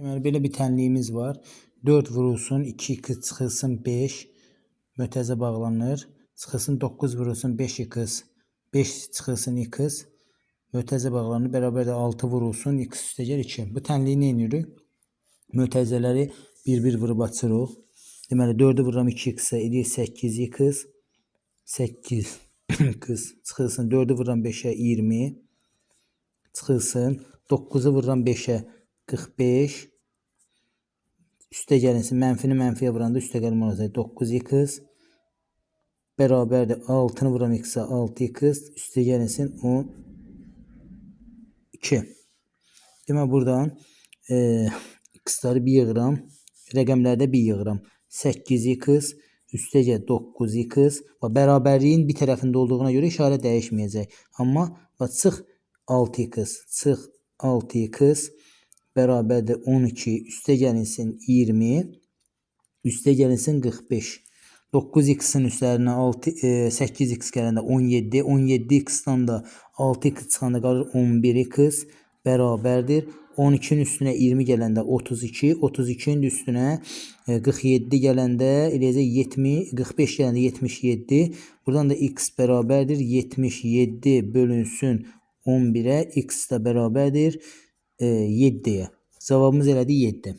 Deməli belə bir tənliyimiz var. 4 vurulsun, 2 x çıxılsın 5 mötərizə bağlanır. Çıxılsın 9 vurulsun 5 x 5 çıxılsın x mötərizə bağlanır. Bərabər də 6 vurulsun x üstə gəl 2. Bu tənliyi nə edirik? Mötərizələri bir-bir vurub açırıq. Deməli 4-ü vururam 2x-ə edir 8x 8 x çıxılsın 4-ü vururam 5-ə 20 çıxılsın 9-u vururam 5-ə 45 üstə gəlinsin mənfini mənfiyə vuranda üstə gəlmə olacaq 9x bərabərdir 6-nı vururam x-ə 6x üstə gəlinsin 12 Deməli buradan e, x-ları bir yığıram. Rəqəmlərdə bir yığıram. 8x üstə gəl 9x və bərabərliyin bir tərəfində olduğuna görə işarə dəyişməyəcək. Amma bax çıx 6x çıx 6x bərabərdir 12 üstə gəlinsin 20 üstə gəlinsin 45 9x-in üzərinə 6 e, 8x gələndə 17 17x-dan da 6x çıxanda qalır 11x bərabərdir. 12-nin üstünə 20 gələndə 32 32-nin üstünə e, 47 gələndə eləyəcək 70 45 gələndə 77 buradan da x bərabərdir. 77 bölünsün 11-ə x də bərabərdir e, 7-yə. Cavabımız elədi 7.